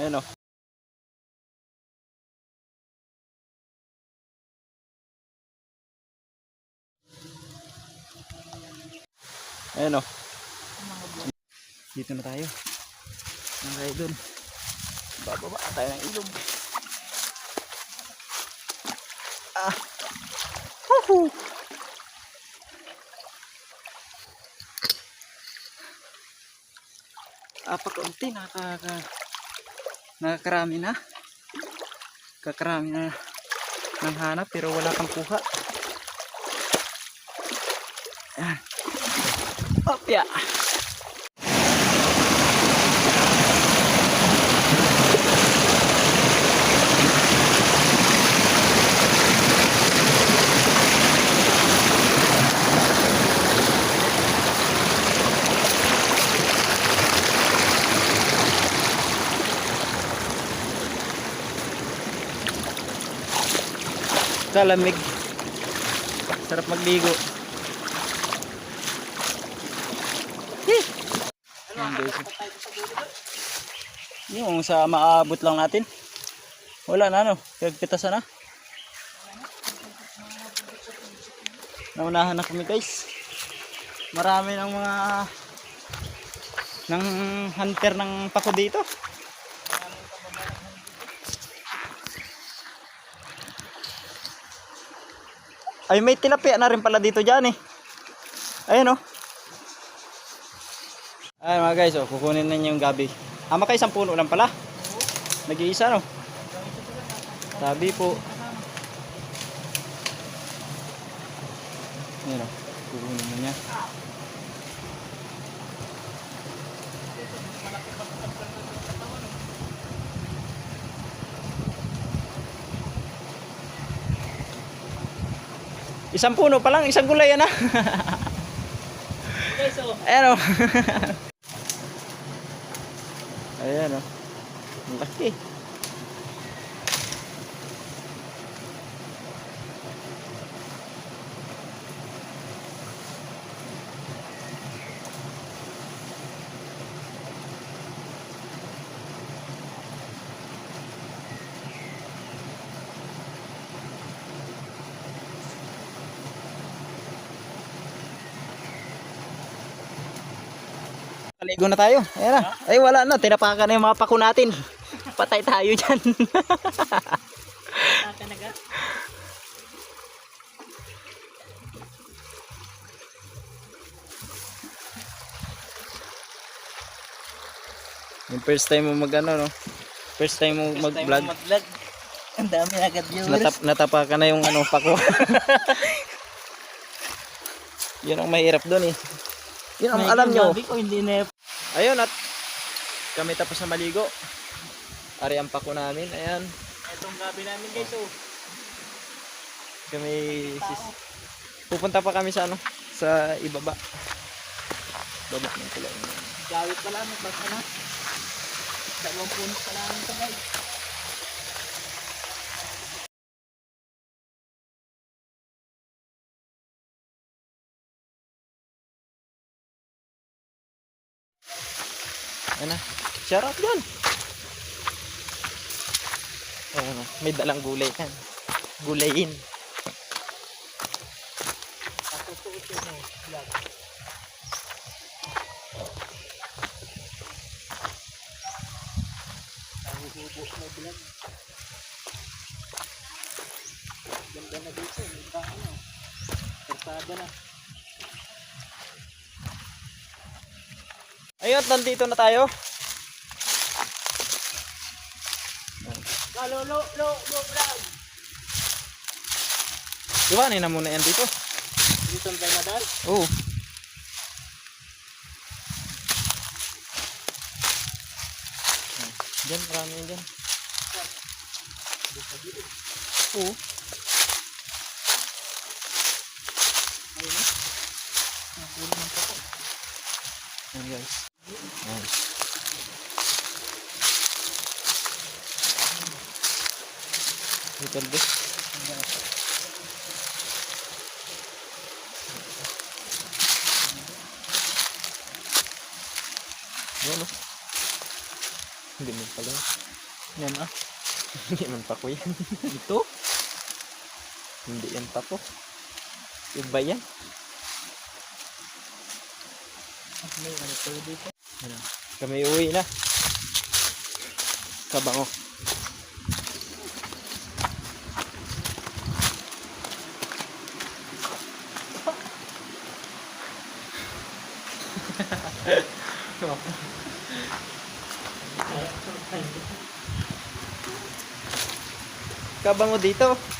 Ayan o. Ayan o. Dito na tayo. Nang tayo dun. Bababa tayo ng ilog. Ah. Woohoo! Apakaunti, nakaka... Nakakarami na. Kakarami na ng hanap pero wala pang kuha. Ayan. Opya! Kalamig. Sarap magligo. Ayan. Yung sa maabot lang natin. Wala na ano, pagpitasan na. Naunahan na kami guys. Marami ng mga ng hunter ng pako dito. Ay may tilapia na rin pala dito dyan eh. Ayan oh. Ay mga guys, oh, kukunin na yung gabi. Ah, maka isang puno lang pala. Nag-iisa no. Sabi po. Ayan oh, kukunin na niya. Isang puno pa lang, isang gulay yan ah. Guys, oh. Ayan o. Ayan o. Ang laki. Paligo na tayo. Ayan na. Ay wala na. Tinapakan na yung mga pako natin. Patay tayo dyan. Yung first time mo mag ano no. First time mo mag vlog. Mag-vlog. Ang dami agad viewers. Natap natapakan na yung ano pako. Yun ang mahirap doon eh. Yun ang alam nyo. Sabi ko, hindi na Ayun at kami tapos na maligo. Ari ang pako namin. Ayan. Itong gabi namin guys, oh. Kami sis Pupunta pa kami sa ano sa ibaba. Baba ng kulay. Gawit pa lang, basta na. Dalawang puno pa lang ito guys. Ano? Shout out dyan. Oh, may dalang gulay yan. Gulayin. Na. Ganda na dito, may ba ano. Persada na. Ayun, nandito na tayo. Lo, lo, lo, lo, vlog. Iwanin na muna yan dito. Dito ang tayo madal. Oh. Diyan, marami yan dyan. Oo. Ayun na. Nakulo ng. Yan guys. Little bit. Yan o. Hindi mo pala. Yan ah. Hindi man pako yan. Ito? Hindi yan pako. Iba yan. May ano pala dito. Ano? Kami uwi na. Kabango. Kabango dito.